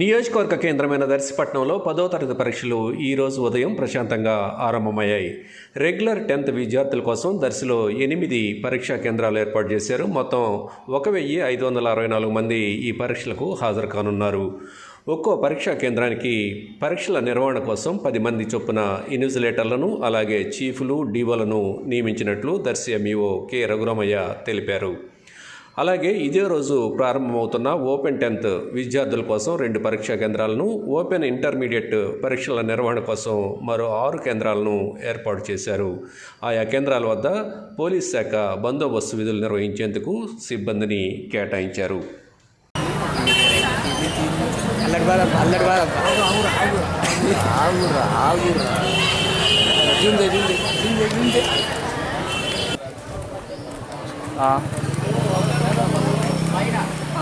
నియోజకవర్గ కేంద్రమైన దర్శిపట్నంలో పదో తరగతి పరీక్షలు ఈరోజు ఉదయం ప్రశాంతంగా ఆరంభమయ్యాయి. రెగ్యులర్ టెన్త్ విద్యార్థుల కోసం దర్శిలో ఎనిమిది పరీక్షా కేంద్రాలు ఏర్పాటు చేశారు. మొత్తం ఒక వెయ్యి ఐదు వందల అరవై నాలుగు మంది ఈ పరీక్షలకు హాజరు కానున్నారు. ఒక్కో పరీక్షా కేంద్రానికి పరీక్షల నిర్వహణ కోసం పది మంది చొప్పున ఇన్విజిలేటర్లను అలాగే చీఫ్లు డీవోలను నియమించినట్లు దర్శి ఎంఈఓ కె రఘురామయ్య తెలిపారు. అలాగే ఇదే రోజు ప్రారంభమవుతున్న ఓపెన్ టెన్త్ విద్యార్థుల కోసం రెండు పరీక్షా కేంద్రాలను ఓపెన్ ఇంటర్మీడియట్ పరీక్షల నిర్వహణ కోసం మరో ఆరు కేంద్రాలను ఏర్పాటు చేశారు. ఆయా కేంద్రాల వద్ద పోలీస్ శాఖ బందోబస్తు విధులు నిర్వహించేందుకు సిబ్బందిని కేటాయించారు. ఆ